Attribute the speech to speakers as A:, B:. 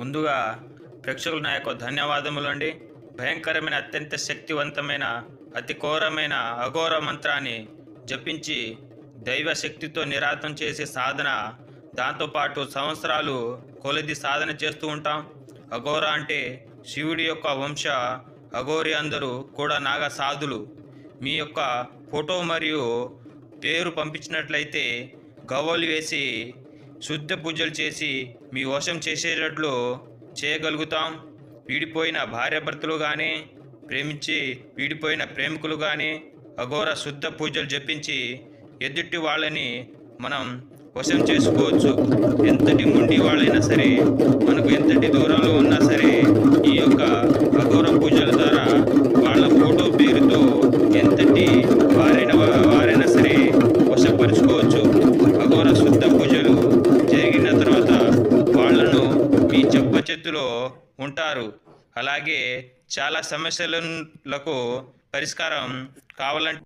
A: ముందుగా ప్రేక్షకులు నా యొక్క ధన్యవాదములండి. భయంకరమైన అత్యంత శక్తివంతమైన అతి ఘోరమైన అఘోర మంత్రాన్ని జపించి దైవ శక్తితో నిరాతం చేసే సాధన దాంతోపాటు సంవత్సరాలు కొలది సాధన చేస్తూ ఉంటాం. అఘోర అంటే శివుడి యొక్క వంశ అఘోరి అందరూ కూడా నాగ సాధులు. మీ యొక్క ఫోటో మరియు పేరు పంపించినట్లయితే గవ్వలు వేసి శుద్ధ పూజలు చేసి మీ వశం చేసేటట్లు చేయగలుగుతాం. వీడిపోయిన భార్యాభర్తలు కానీ ప్రేమించి వీడిపోయిన ప్రేమికులు కానీ అఘోర శుద్ధ పూజలు జపించి ఎదుటి వాళ్ళని మనం వశం చేసుకోవచ్చు. ఎంతటి ముండి వాళ్ళైనా సరే మనకు ఎంతటి దూరంలో ఉన్నా సరే ఈ యొక్క అఘోర పూజల ద్వారా వాళ్ళ ఫోటో పేరుతో ఎంతటి వారైన వారైనా సరే వశపరుచుకోవచ్చు. అఘోర శుద్ధ పూజలు భవిష్యత్తులో చేతిలో ఉంటారు. అలాగే చాలా సమస్యలకు పరిష్కారం కావాలంటే